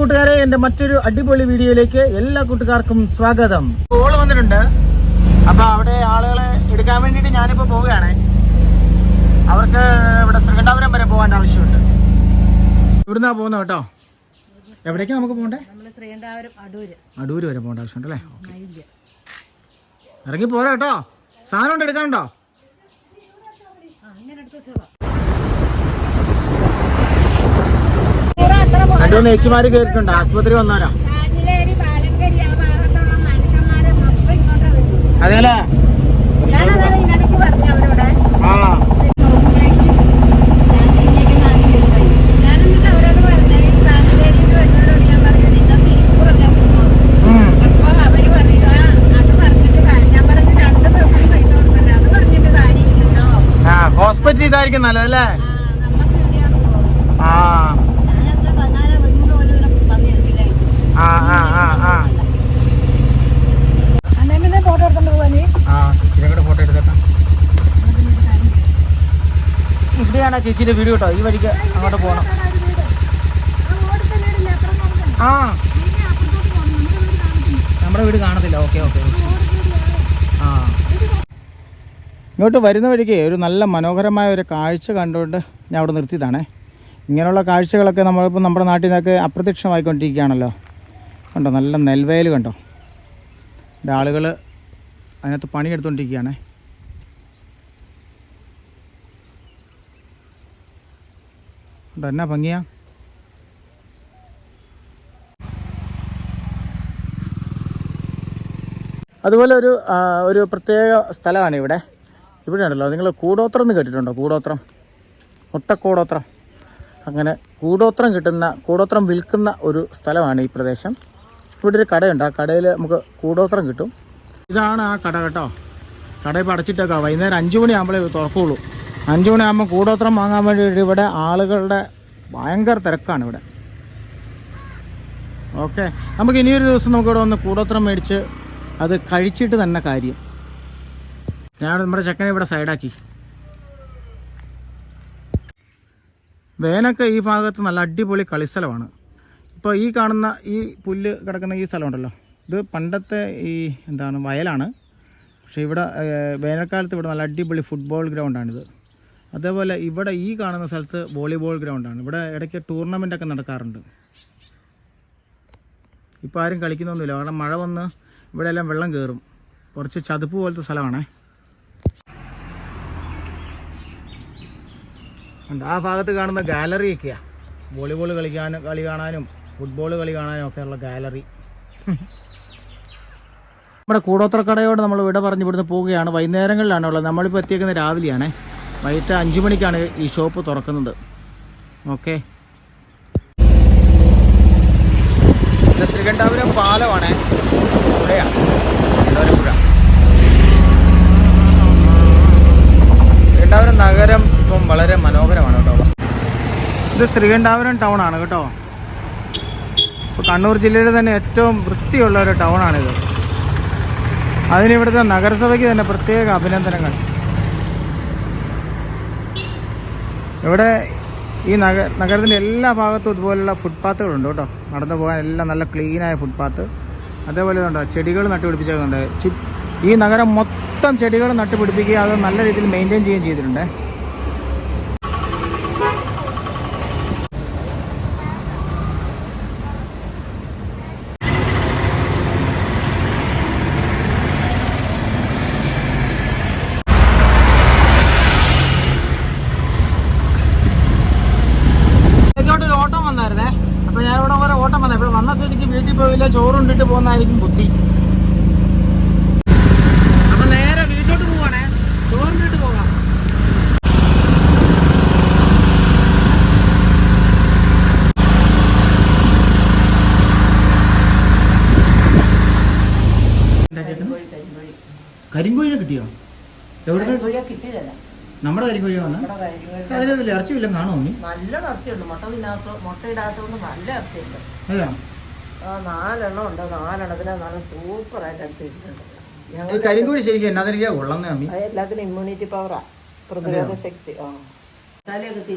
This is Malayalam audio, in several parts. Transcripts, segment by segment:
കൂട്ടുകാരെ എന്റെ മറ്റൊരു അടിപൊളി വീഡിയോയിലേക്ക് എല്ലാ കൂട്ടുകാർക്കും സ്വാഗതം. കോൾ വന്നിട്ടുണ്ട്. അപ്പൊ അവിടെ ആളുകളെ എടുക്കാൻ വേണ്ടിയിട്ട് ഞാനിപ്പോ പോവുകയാണ്. അവർക്ക് ഇവിടെ ശ്രീകണ്ഠാപുരം വരെ പോകാൻ ആവശ്യമുണ്ട്. ഇവിടുന്നാ പോകുന്ന കേട്ടോ? എവിടേക്കാ നമുക്ക് പോകണ്ടേ? അടൂര്. വരെ പോകേണ്ട ആവശ്യമുണ്ട് അല്ലേ ഇറങ്ങി പോരാ കേട്ടോ. സാധനം ഉണ്ട് എടുക്കാനുണ്ടോ അങ്ങനെ എടുത്ത് വെച്ചോളാം രണ്ടു മൂന്ന് ഏച്ചിമാര് കേറിട്ടുണ്ട് ആസ്പത്രി വരുന്നത് അതെല്ലേ ആ ഹോസ്പിറ്റൽ ഇതായിരിക്കും നല്ലതല്ലേ ആ നമുക്ക് എവിടെയാണ് പോകും ആ ഞാനത്ര പതിനാല് പതിമൂന്ന് കൊല്ലം ഇവിടെ പറഞ്ഞിരുന്നില്ലേ ആ ആ ആ ആ അന്നേരം ഫോട്ടോ എടുത്തോണ്ട് പോവാ നീ. ഫോട്ടോ എടുത്തേക്കാം. ഇവിടെയാണ് വീട് കേട്ടോ. ഈ വഴിക്ക് അങ്ങോട്ട് പോകണം ആ. നമ്മുടെ വീട് കാണത്തില്ല. Okay okay. ആ. ഇങ്ങോട്ട് വരുന്ന വഴിക്ക് ഒരു നല്ല മനോഹരമായ ഒരു കാഴ്ച കണ്ടുകൊണ്ട് ഞാൻ അവിടെ നിർത്തിയതാണേ. ഇങ്ങനെയുള്ള കാഴ്ചകളൊക്കെ നമ്മളിപ്പോൾ നമ്മുടെ നാട്ടിൽ നിന്നൊക്കെ അപ്രത്യക്ഷമായിക്കൊണ്ടിരിക്കുകയാണല്ലോ. കണ്ടോ നല്ല നെൽവയൽ കണ്ടോ? ആളുകൾ അതിനകത്ത് പണിയെടുത്തുകൊണ്ടിരിക്കുകയാണേ കണ്ടോ എന്നാ ഭംഗിയാ? അതുപോലെ ഒരു ഒരു പ്രത്യേക സ്ഥലമാണ് ഇവിടെ. ഇവിടെ ഉണ്ടല്ലോ നിങ്ങൾ കൂടോത്രം എന്ന് കേട്ടിട്ടുണ്ടോ? കൂടോത്രം. മുട്ടക്കൂടോത്രം അങ്ങനെ കൂടോത്രം കിട്ടുന്ന കൂടോത്രം വിൽക്കുന്ന ഒരു സ്ഥലമാണ് ഈ പ്രദേശം. ഇവിടെ ഒരു കടയുണ്ട്. ആ കടയിൽ നമുക്ക് കൂടോത്രം കിട്ടും. ഇതാണ് ആ കട കേട്ടോ. കട ഇപ്പോൾ അടച്ചിട്ടേക്കാം. വൈകുന്നേരം അഞ്ച് മണിയാകുമ്പോഴേ തുറക്കുള്ളൂ. അഞ്ച് മണിയാകുമ്പോൾ കൂടോത്രം വാങ്ങാൻ വേണ്ടിയിട്ട് ഇവിടെ ആളുകളുടെ ഭയങ്കര തിരക്കാണ് ഇവിടെ. ഓക്കെ. നമുക്ക് ഇനിയൊരു ദിവസം നമുക്ക് ഇവിടെ വന്ന് കൂടോത്രം മേടിച്ച് അത് കഴിച്ചിട്ട് തന്നെ കാര്യം. ഞാൻ നമ്മുടെ ചെക്കനെ ഇവിടെ സൈഡാക്കി. വേനൊക്കെ ഈ ഭാഗത്ത് നല്ല അടിപൊളി കളിസ്ഥലമാണ്. ഇപ്പോൾ ഈ കാണുന്ന ഈ പുല്ല് കിടക്കുന്ന ഈ സ്ഥലമുണ്ടല്ലോ. ഇത് പണ്ടത്തെ ഈ എന്താണ് വയലാണ്. പക്ഷേ ഇവിടെ വേനൽക്കാലത്ത് ഇവിടെ നല്ല അടിപൊളി ഫുട്ബോൾ ഗ്രൗണ്ടാണിത് അതേപോലെ ഇവിടെ ഈ കാണുന്ന സ്ഥലത്ത് വോളിബോൾ ഗ്രൗണ്ടാണ് ഇവിടെ ഇടയ്ക്ക് ടൂർണമെന്റ് ഒക്കെ നടക്കാറുണ്ട്. ഇപ്പോൾ ആരും കളിക്കുന്നൊന്നുമില്ല. കാരണം മഴ വന്ന് ഇവിടെ എല്ലാം വെള്ളം കയറും കുറച്ച് ചതുപ്പ് പോലത്തെ സ്ഥലമാണേ. ആ ഭാഗത്ത് കാണുന്ന ഗാലറിയൊക്കെയാണ് വോളിബോൾ കളിക്കാനും കളി കാണാനും ഫുട്ബോൾ കളി കാണാനും ഒക്കെയുള്ള ഗാലറി. നമ്മുടെ കൂടോത്രക്കടയോട് നമ്മൾ ഇവിടെ പറഞ്ഞ് ഇവിടുന്ന് പോവുകയാണ്. വൈകുന്നേരങ്ങളിലാണ് ഉള്ളത്. നമ്മളിപ്പോൾ എത്തിയേക്കുന്നത് രാവിലെയാണ്. വൈകിട്ട് അഞ്ച് മണിക്കാണ് ഈ ഷോപ്പ് തുറക്കുന്നത്. ഓക്കെ ശ്രീകണ്ഠാപുരം പാലമാണ്. പുഴയാണ് ശ്രീകണ്ഠാപുരം പുഴ ശ്രീകണ്ഠാപുരം നഗരം ഇപ്പം വളരെ മനോഹരമാണ് കേട്ടോ. ഇത് ശ്രീകണ്ഠാപുരം ടൗൺ ആണ് കേട്ടോ. ഇപ്പോൾ കണ്ണൂർ ജില്ലയിൽ തന്നെ ഏറ്റവും വൃത്തിയുള്ള ഒരു ടൗണാണിത് അതിന് ഇവിടുത്തെ നഗരസഭയ്ക്ക് തന്നെ പ്രത്യേക അഭിനന്ദനങ്ങൾ. ഇവിടെ ഈ നഗ നഗരത്തിന്റെ എല്ലാ ഭാഗത്തും ഇതുപോലുള്ള ഫുട്പാത്തുകളുണ്ട് കേട്ടോ. നടന്നു പോകാൻ എല്ലാം നല്ല ക്ലീനായ ഫുട്പാത്ത് അതേപോലെ ഉണ്ടോ ചെടികൾ നട്ടുപിടിപ്പിച്ചതുണ്ട്. ഈ നഗരം മൊത്തം ചെടികൾ നട്ടുപിടിപ്പിക്കുകയും അത് നല്ല രീതിയിൽ മെയിന്റെയിൻ ചെയ്യുകയും ചെയ്തിട്ടുണ്ട് ഇങ്ങോട്ട് ഒരു ഓട്ടം വന്നായിരുന്നേ അപ്പൊ ഞാൻ ഇവിടെ വരെ ഓട്ടം വന്നേ ഇവിടെ വന്ന സ്ഥിതിക്ക് വീട്ടിൽ പോയില്ല ചോറുണ്ടിട്ട് പോകുന്നതായിരിക്കും ബുദ്ധി. അപ്പൊ നേരെ വീട്ടിലോട്ട് പോവാണേ ചോറുണ്ടിട്ട് പോകാം. കരിങ്കോഴിനെ കിട്ടിയോ? എവിടെ കിട്ടിയതല്ല. നമ്മുടെ കരിങ്കോഴിയെ വന്ന? അതിനകത്തില്ല ഇറച്ചി വല്ലതും കാണുമോ നീ? നല്ല ഇറച്ചിയുണ്ട്. മുട്ട മുട്ട ഇടാത്തതുകൊണ്ട് നല്ല ഇറച്ചിയുണ്ട്. അതെയോ? ആ നാലെണ്ണം ഉണ്ട്. നാലെണ്ണത്തിനെ നല്ല സൂപ്പറായിട്ട് അടിച്ചു വെച്ചിട്ടുണ്ട്. ഈ ഞങ്ങൾ ശരിക്കും എന്നാതിരിക്കാ കൊള്ളുന്നേ അമ്മി. അത് എല്ലാത്തിനും ഇമ്മ്യൂണിറ്റി പവറാ പ്രതിരോധ ശക്തി ആ.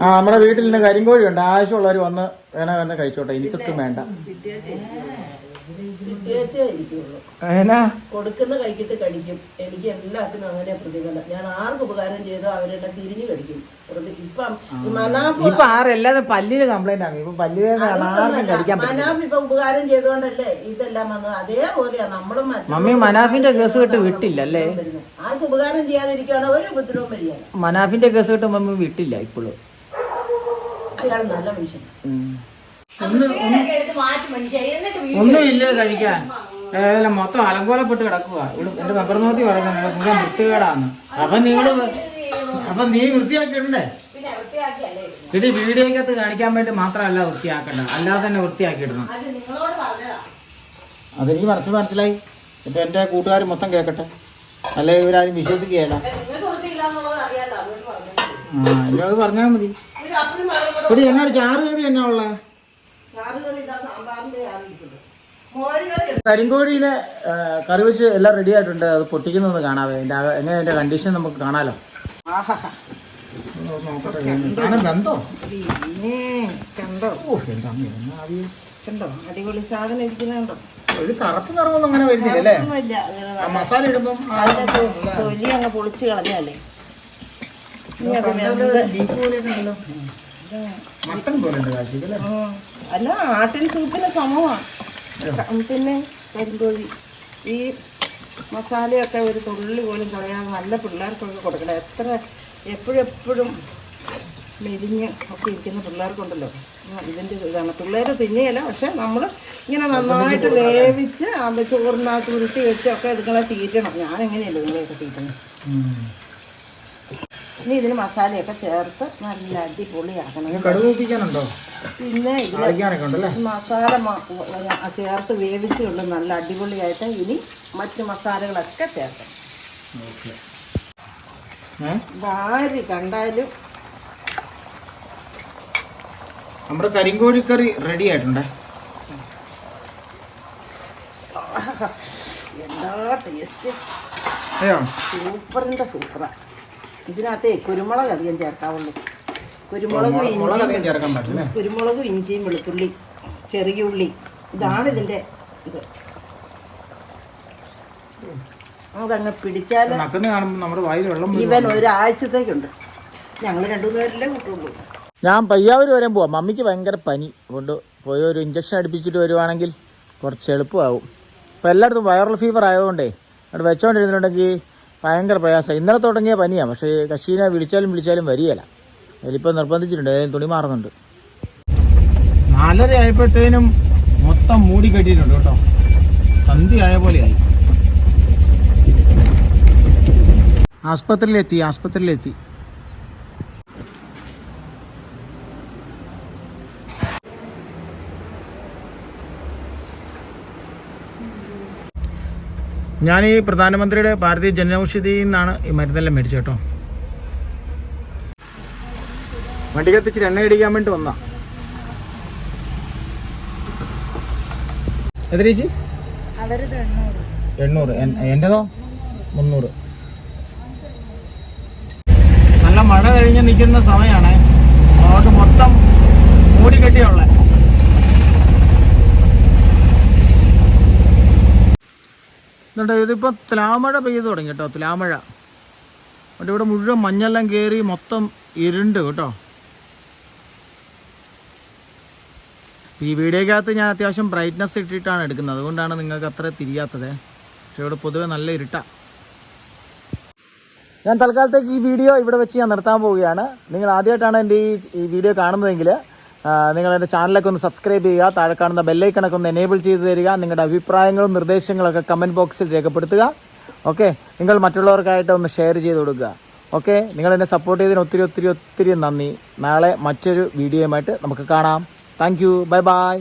ആ നമ്മുടെ വീട്ടിൽ നിന്ന് കരിങ്കോഴി ഉണ്ട്. ആവശ്യമുള്ളവർ വന്ന് വേണേ വന്ന് കഴിച്ചോട്ടെ. എനിക്കൊട്ടും വേണ്ട. എന്നാ കൊടുക്കുന്ന കൈക്കിട്ട് കടിക്കും. എനിക്ക് എല്ലാത്തിനും അങ്ങനെ പ്രതികരണം ഞാൻ ആർക്ക് ഉപകാരം ചെയ്തോ അവരെല്ലാം തിരിഞ്ഞു കടിക്കും. ഇപ്പം ഇപ്പൊ ആരെല്ലാം പല്ലിന് കംപ്ലൈന്റ് ആണ്. ഇപ്പൊ പല്ലിന് മനാഫ് ഇപ്പൊ ഉപകാരം ചെയ്തോണ്ടല്ലേ ഇതെല്ലാം വന്നത്? അതേപോലെയാ നമ്മളും മമ്മി മനാഫിന്റെ കേസ് കേട്ട് വിട്ടില്ല അല്ലേ. ആർക്ക് ഉപകാരം ചെയ്യാതിരിക്കുകയാണ് ഒരു ഉപദ്രവം വരിക മനാഫിന്റെ കേസ് കേട്ട് മമ്മി വിട്ടില്ല ഇപ്പോഴും. അയാൾ നല്ല മനുഷ്യൻ ഒന്നുമില്ല കഴിക്കാൻ. ഏതെല്ലാം മൊത്തം അലങ്കോലപ്പെട്ട് കിടക്കുക ഇവിടെ എന്റെ പകർന്നോത്തി പറയുന്നത് നിങ്ങളെ മുഴുവൻ വൃത്തികേടാന്ന്. അപ്പൊ നിങ്ങൾ അപ്പൊ നീ വൃത്തിയാക്കിയിട്ടുണ്ടേ ഇടി വീഡിയോക്കകത്ത് കാണിക്കാൻ വേണ്ടി മാത്രമല്ല വൃത്തിയാക്കണ്ട. അല്ലാതെ തന്നെ വൃത്തിയാക്കിയിടണം. അതെനിക്ക് മനസ്സിൽ മനസ്സിലായി. ഇപ്പൊ എന്റെ കൂട്ടുകാർ മൊത്തം കേൾക്കട്ടെ അല്ലെ ഇവരാരും വിശ്വസിക്കുകയല്ല. ആ എന്നോട് പറഞ്ഞാൽ മതി. ഇവിടെ എന്നാണ് ചാറ് കയറി എന്നാ ഉള്ളത് കരിങ്കോഴിയിലെ കറി വെച്ച് എല്ലാം റെഡി ആയിട്ടുണ്ട്. അത് പൊട്ടിക്കുന്നത് കാണാതെ അതിന്റെ എങ്ങനെ അതിന്റെ കണ്ടീഷൻ നമുക്ക് കാണാലോ? അടിപൊളി സാധനം ഇരിക്കുന്നുണ്ടോ ഇത് കറുപ്പ് നിറമൊന്നും അങ്ങനെ വരുന്നില്ലല്ലേ? മസാല ഇടുമ്പം ആ, അതിന്റെ തൊ- തൊലി അങ്ങ് പൊളിച്ച് കളഞ്ഞല്ലേ മട്ടൻ പോലെ ഉണ്ട് കാശിക്ക് അല്ലേ? അല്ല ആട്ടിൻ സൂപ്പിന് സമമാണ് പിന്നെ കരിങ്കോഴി. ഈ മസാലയൊക്കെ ഒരു തുള്ളി പോലും കളയാതെ നല്ല പിള്ളേർക്കൊക്കെ കൊടുക്കണം. എത്ര എപ്പോഴെപ്പോഴും മെലിഞ്ഞ് ഒക്കെ ഇരിക്കുന്ന പിള്ളേർക്കുണ്ടല്ലോ. ഇതിന്റെ ഇതാണ്. പിള്ളേർ തിന്നുകയില്ല പക്ഷെ നമ്മൾ ഇങ്ങനെ നന്നായിട്ട് വേവിച്ച് അത് ചോറിനകത്ത് ഉരുട്ടി വെച്ചൊക്കെ ഇതുങ്ങളെ തീറ്റണം. ഞാൻ എങ്ങനെയല്ലോ നിങ്ങളെയൊക്കെ തീറ്റണം. ഇനി ഇതിന് മസാലയൊക്കെ ചേർത്ത് നല്ല അടിപൊളിയാക്കണം. കടുക് പിന്നെ ഇതിൽ മസാല ചേർത്ത് വേവിച്ചുള്ളൂ നല്ല അടിപൊളിയായിട്ട് ഇനി മറ്റ് മസാലകളൊക്കെ ചേർക്കണം ഭാര്യ കണ്ടാലും നമ്മുടെ കരിങ്കോഴിക്കറി റെഡി ആയിട്ടുണ്ട്? എന്താ ടേസ്റ്റ് സൂപ്പറിന്റെ സൂപ്പറിന്റെ സൂപ്പറാണ് ഇതിനകത്തെ കുരുമുളക് അധികം ചേർക്കാവുള്ളൂ. കുരുമുളക് മുളക് ഇഞ്ചിയും ചേർക്കാൻ പറ്റില്ലേ കുരുമുളകും ഇഞ്ചിയും വെളുത്തുള്ളി ചെറിയ ഉള്ളി. ഇതാണ് ഇതിന്റെ ഇത്. അതങ്ങ് പിടിച്ചാൽ കാണുമ്പോൾ നമ്മുടെ വായിൽ വെള്ളം വരും. ഇവൻ ഒരാഴ്ചത്തേക്കുണ്ട്. ഞങ്ങൾ രണ്ടു പേരല്ലേ കൂട്ടുള്ളൂ. ഞാൻ പയ്യാവൂർ വരെ പോവാം. മമ്മിക്ക് ഭയങ്കര പനി. കൊണ്ട് പോയി ഒരു ഇഞ്ചക്ഷൻ അടിപ്പിച്ചിട്ട് വരുവാണെങ്കിൽ കുറച്ച് എളുപ്പമാവും. ഇപ്പോൾ എല്ലായിടത്തും വൈറൽ ഫീവർ ആയതുകൊണ്ടേ അവിടെ വെച്ചോണ്ടിരുന്നിട്ടുണ്ടെങ്കിൽ ഭയങ്കര പ്രയാസം. ഇന്നലെ തുടങ്ങിയ പനിയാണ് പക്ഷേ കശീനെ വിളിച്ചാലും വിളിച്ചാലും വരികയില്ല. അതിലിപ്പോൾ നിർബന്ധിച്ചിട്ടുണ്ട്. തുണി മാറുന്നുണ്ട്. നാലര ആയപ്പോഴത്തേനും മൊത്തം മൂടി കെട്ടിയിട്ടുണ്ട് കേട്ടോ. സന്ധ്യ ആയ പോലെയായി. ആസ്പത്രിയിലെത്തി ആസ്പത്രിയിലെത്തി. ഞാൻ ഈ പ്രധാനമന്ത്രിയുടെ ഭാരതീയ ജനൌഷധിയിൽ നിന്നാണ് ഈ മരുന്നെല്ലാം മേടിച്ചത് കേട്ടോ. വണ്ടി കത്തിച്ച് എണ്ണ അടിക്കാൻ വേണ്ടി വന്നാ. എത്ര ചേച്ചി? അവരത് എണ്ണൂറ്. എന്റേതോ എന്റെതോ? മുന്നൂറ്. നല്ല മഴ കഴിഞ്ഞ് നിൽക്കുന്ന സമയമാണ് അതുകൊണ്ട് മൊത്തം മൂടിക്കെട്ടിയുള്ള. എന്നിട്ട് ഇതിപ്പോൾ തുലാമഴ പെയ്തു തുടങ്ങി കേട്ടോ തുലാമഴ. എന്നിട്ട് ഇവിടെ മുഴുവൻ മഞ്ഞെല്ലാം കയറി മൊത്തം ഇരുണ്ട് കേട്ടോ. ഈ വീഡിയോക്കകത്ത് ഞാൻ അത്യാവശ്യം ബ്രൈറ്റ്നസ് ഇട്ടിട്ടാണ് എടുക്കുന്നത് അതുകൊണ്ടാണ് നിങ്ങൾക്ക് അത്ര തിരിയാത്തത്. പക്ഷേ ഇവിടെ പൊതുവെ നല്ല ഇരുട്ട. ഞാൻ തൽക്കാലത്തേക്ക് ഈ വീഡിയോ ഇവിടെ വെച്ച് ഞാൻ നിർത്താൻ പോവുകയാണ്. നിങ്ങൾ ആദ്യമായിട്ടാണ് എന്റെ ഈ വീഡിയോ കാണുന്നതെങ്കിൽ നിങ്ങൾ എന്റെ ചാനലൊക്കെ ഒന്ന് സബ്സ്ക്രൈബ് ചെയ്യുക താഴെ കാണുന്ന ബെല്ലൈക്കണൊക്കെ ഒന്ന് എനേബിൾ ചെയ്ത് തരിക നിങ്ങളുടെ അഭിപ്രായങ്ങളും നിർദ്ദേശങ്ങളൊക്കെ കമന്റ് ബോക്സിൽ രേഖപ്പെടുത്തുക. ഓക്കെ നിങ്ങൾ മറ്റുള്ളവർക്കായിട്ട് ഒന്ന് ഷെയർ ചെയ്ത് കൊടുക്കുക. ഓക്കെ നിങ്ങൾ എന്നെ സപ്പോർട്ട് ചെയ്തതിന് ഒത്തിരി ഒത്തിരി ഒത്തിരി നന്ദി. നാളെ മറ്റൊരു വീഡിയോയുമായിട്ട് നമുക്ക് കാണാം. Thank you bye bye